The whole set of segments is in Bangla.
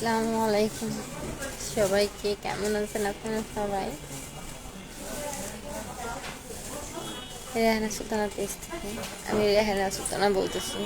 আসসালামু আলাইকুম। সবাইকে কেমন আছেন আপনারা সবাই? রেহানা সুলতানা থেকে। আমি রেহানা সুলতানা বলতেছি।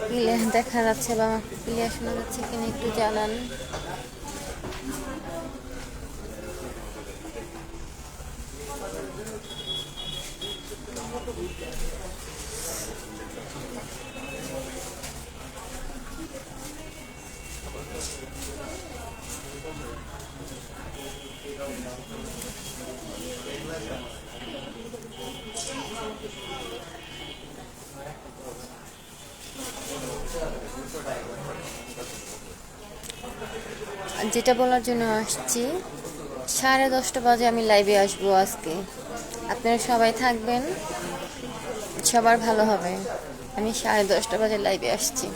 কথা দেখা যাচ্ছে বা আমাকে ক্লিয়ার শোনা যাচ্ছে কিনা একটু জানান। যেটা বলার জন্য আসছি, সাড়ে দশটা বাজে আমি লাইভে আসব আজকে। আপনারা সবাই থাকবেন, সবার ভালো হবে। আমি সাড়ে দশটা বাজে লাইভে আসছি।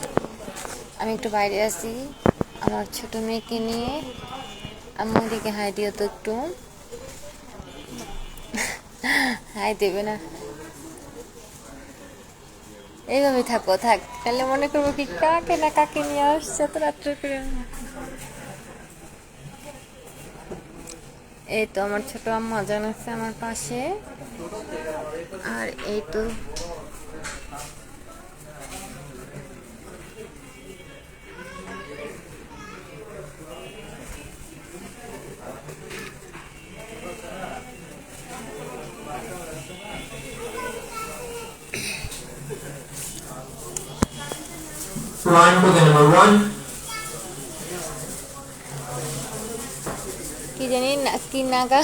আমি একটু বাইরে আছি, আমার ছোট মেয়েকে নিয়ে। আম্মুর দিকে হাই দিও তো একটু। হাই দেবে না। এইভাবে থাকো, থাক। তাহলে মনে করব কি কাকে না কাকে নিয়ে আসছে তো রাত্রে করে? এই তো আমার ছোট আম্মা জান আছে আমার পাশে আর এই তো Line to the number 1. কি জানি না কি নাগা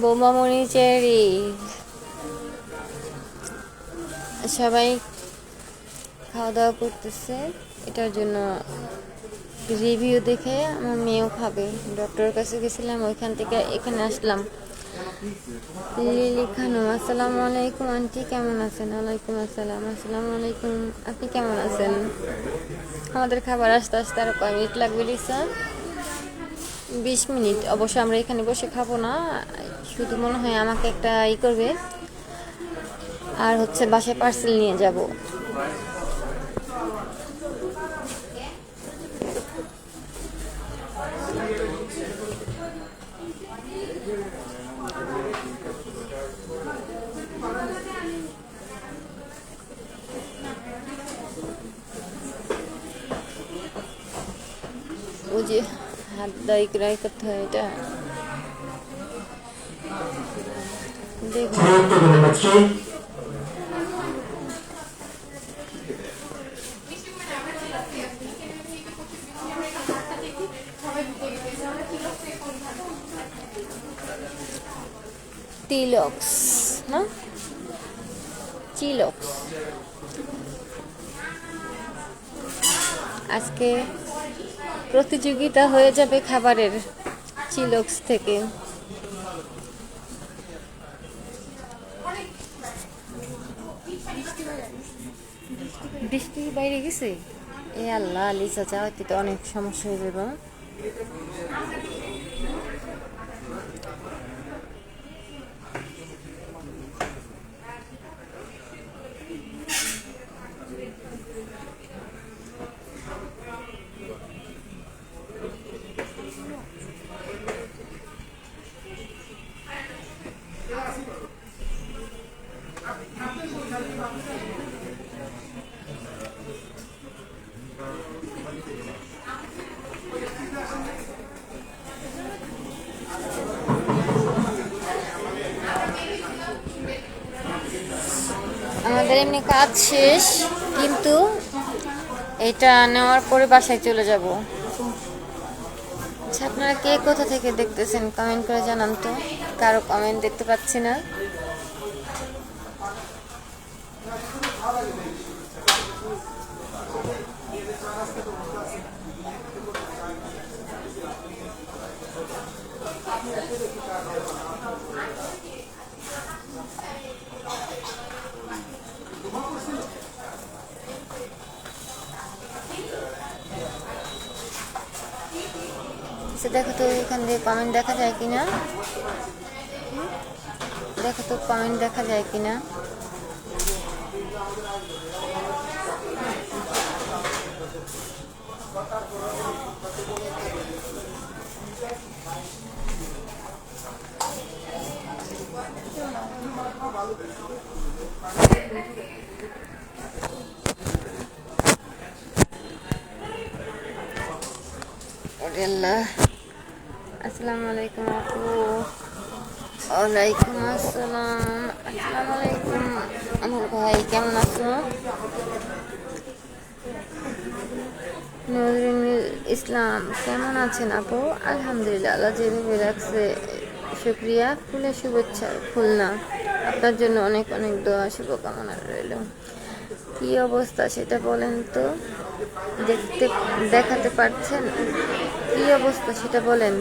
বোমামণি চেরি। সবাই খাওয়া দাওয়া করতেছে। এটার জন্য রিভিউ দেখে আমার মেয়েও খাবে। ডক্টরের কাছে গেছিলাম, ওইখান থেকে এখানে আসলাম। লিলি খানম আসসালামু আলাইকুম, আন্টি কেমন আছেন? ওয়ালাইকুম আসসালাম, আসসালামু আলাইকুম, আপনি কেমন আছেন? আমাদের খাবার আস্তে আস্তে আরও কয় মিনিট লাগবে, লিসা? বিশ মিনিট। অবশ্যই আমরা এখানে বসে খাব না। শুধু মনে হয় আমাকে একটা ই করবে। আর হচ্ছে বাসায় পার্সেল নিয়ে যাব। ওই যে হাত দায়ী ক্রাই করতে হয় এটা দেখুন Move to the number 3. তিলক্স না চিলক্স আজকে প্রতিযোগিতা হয়ে যাবে খাবারের চিলক্স থেকে। বৃষ্টি বাইরে গেছে? এ আল্লাহ লিসা যাওয়াতে তো অনেক সমস্যা হয়ে যাবে। কাজ শেষ, কিন্তু এটা নেওয়ার পরে বাসায় চলে যাব। আচ্ছা আপনারা কে কোথা থেকে দেখতেছেন? কমেন্ট করে জানান তো। কারও কমেন্ট দেখতে পাচ্ছি না। দেখো তো এখান দিয়ে কমেন্ট দেখা যায় কিনা হুম? দেখো তো কমেন্ট দেখা যায় কিনা ওরে আল্লাহ আসসালামু আলাইকুম আপু। ওয়ালাইকুম আসসালাম। আসসালামু আলাইকুম। আমার ভাই, কেমন আছো? নজরুল ইসলাম, কেমন আছেন আপু? আলহামদুলিল্লাহ, আল্লাহ যেভাবে রাখছে, শুক্রিয়া। ফুলে শুভেচ্ছা, খুলনা। আপনার জন্য অনেক অনেক দোয়া, শুভকামনা রইল। কি অবস্থা সেটা বলেন তো? দেখতে, দেখাতে পারছেন? কি অবস্থা সেটা বলেন।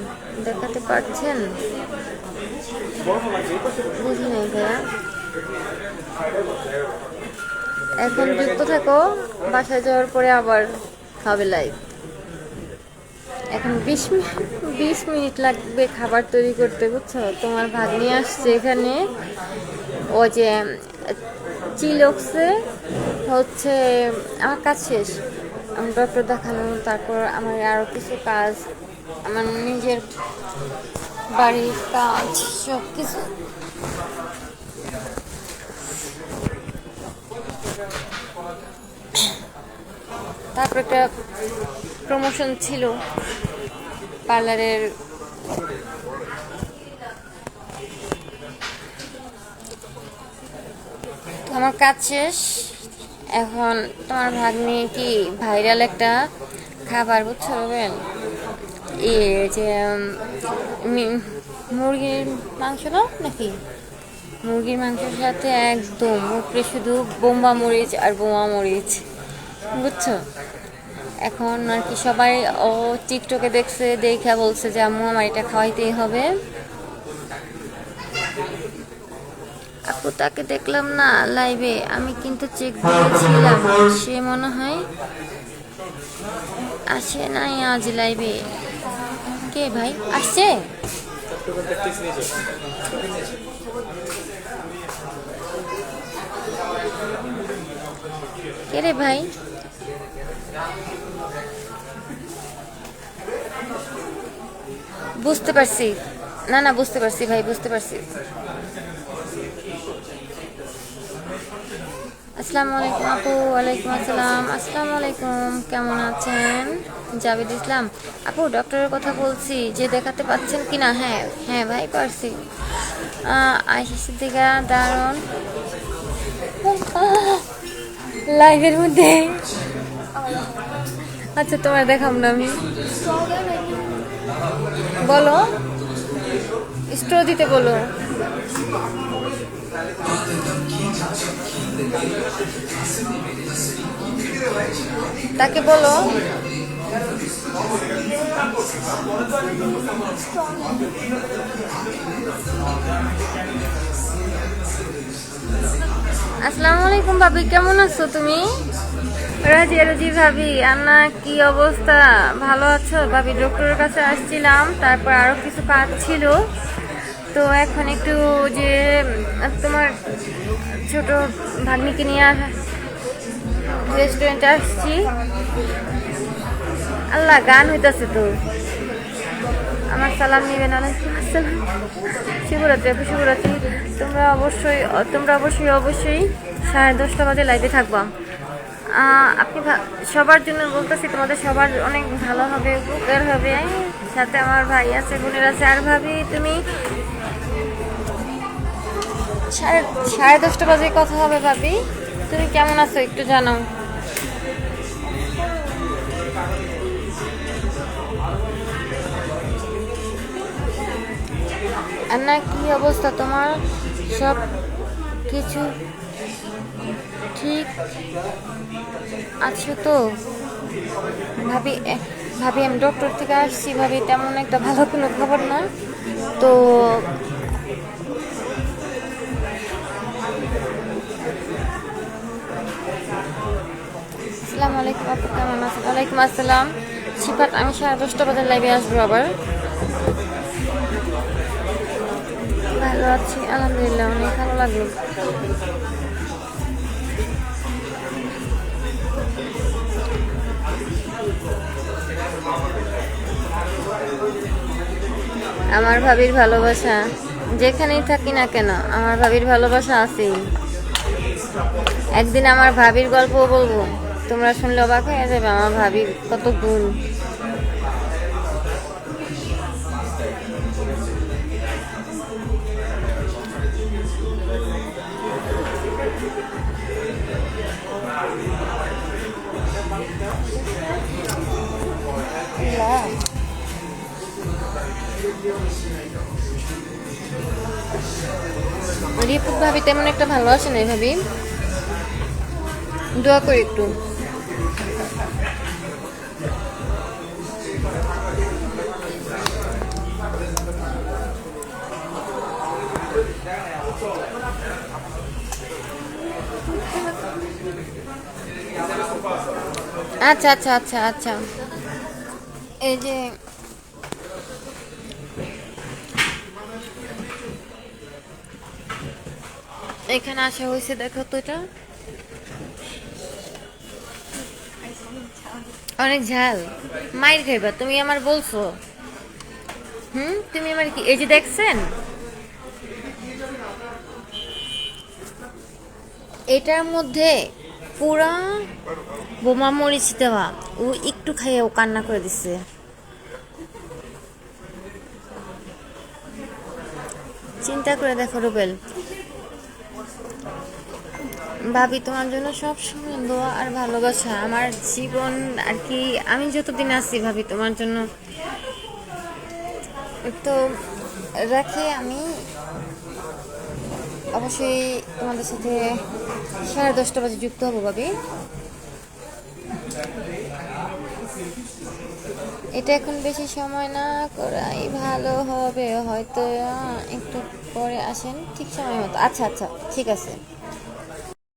দেখাতে পারছেন? বুঝি নাই ভাইয়া। এখন যুক্ত থাকো, বাসায় যাওয়ার পরে আবার খাবে লাইভ এখন বিশ বিশ মিনিট লাগবে খাবার তৈরি করতে, বুঝছ? তোমার ভাগ্নি আসছে এখানে। ও যে, চিলক্সে হচ্ছে আমার কাজ শেষ। ডক্টর দেখানো তারপর আমার আরও কিছু কাজ, আমার নিজের বাড়ির কাজ সব কিছু তারপর একটা প্রমোশন ছিল পার্লারের। আমার কাজ শেষ। এখন তোমার ভাগ্নি কি ভাইরাল একটা খাবার, বুঝছ রবেন এ যে মুরগির মাংস না নাকি? মুরগির মাংসের সাথে একদম উপরে শুধু বোম্বা মরিচ আর বোমা মরিচ, বুঝছ? এখন আর কি সবাই ও টিকটকে দেখছে, দেখা বলছে যে, আম্মু, আমার এটা খাওয়াইতেই হবে। আপু, তাকে দেখলাম না লাইভে আমি কিন্তু চেক দিয়েছিলাম। সে মনে হয় আসে নাই আজ লাইভে কে ভাই? আসছে? কে রে ভাই? বুঝতে পারছি। না না, বুঝতে পারছি ভাই, বুঝতে পারছি। আসসালামু আলাইকুম আপু, ওয়ালাইকুম আসসালাম। আসসালামু আলাইকুম, কেমন আছেন? জাভেদ ইসলাম। আপু ডক্টরের কথা বলছি, যে দেখাতে পাচ্ছেন কি না হ্যাঁ হ্যাঁ ভাই, পারছি। আইসি সিদ্দিকা, দারুণ। লাইভের মধ্যে? আচ্ছা তোমার দেখাম না আমি। বলো। স্ট্রো দিতে বলো। তাকে বলো। আসসালামু আলাইকুম ভাবি, কেমন আছো তুমি? রাজি রাজি ভাবি। আন্না, কি অবস্থা? ভালো আছো? ভাবি ডক্টরের কাছে আসছিলাম, তারপর আরও কিছু কাজ ছিল। তো এখন একটু যে, তোমার ছোট ভাগ্নিকে নিয়ে আর রেস্টুরেন্টে আসছি। আল্লাহ, গান হইতাছে তো। আমার সালাম নিবেন আসসালাম শিবরাত্রি আপু শিবরাত্রি। তোমরা অবশ্যই তোমরা অবশ্যই অবশ্যই সাড়ে দশটা বাজে লাইভে থাকবা। আপনি সবার জন্য বলতেছি, তোমাদের সবার অনেক ভালো হবে, উপকার হবে। সাথে আমার ভাই আছে, বোনের আছে। আর ভাবি, তুমি সাড়ে সাড়ে দশটা বাজে কথা হবে ভাবি। তুমি কেমন আছো একটু জানাও। না কি অবস্থা তোমার? সব কিছু ঠিক আছো তো? ভাবি ভাবি, আমি ডক্টর থেকে আসছি। ভাবি, তেমন একটা ভালো কোনো খবর না। তো আসসালামু আলাইকুম আপু, কেমন আছেন? ওয়ালাইকুম আসসালাম। শিফাত, আমি সাড়ে দশটা বাজার লাইভে আসব আবার। ভালো আছি, আলহামদুলিল্লাহ, অনেক ভালো লাগল। আমার ভাবির ভালোবাসা, যেখানেই থাকি না কেন, আমার ভাবির ভালোবাসা আছেই। একদিন আমার ভাবির গল্প বলব। তোমরা শুনলে অবাক হয়ে যাবে, আমার ভাবির কত গুণ। রিপুক ভাবি তেমন একটা ভালো আছে না ভাবি। দোয়া করি একটু। আচ্ছা আচ্ছা আচ্ছা আচ্ছা। এই যে এখানে আসা হয়েছে, দেখো তো এটা। অনেক ঝাল। মাইর খাইবা, তুমি আমার বলছো। হুম, তুমি আমার কি এই যে দেখছেন? এটার মধ্যে পুরা বোমা মরিচ দেওয়া। ও একটু খাইয়ে ও কান্না করে দিছে। চিন্তা করে দেখো রুবেল। ভাবি, তোমার জন্য সব সময় দোয়া আর ভালোবাসা। আমার জীবন আর কি, আমি যতদিন আছি ভাবি, তোমার জন্য। তো, রাখি আমি অবশ্যই তোমাদের সাথে সাড়ে দশটা বাজে যুক্ত হব, ভাবি। এটা এখন বেশি সময় না করাই ভালো হবে, হয়তো একটু পরে আসেন, ঠিক সময় মতো। আচ্ছা আচ্ছা ঠিক আছে।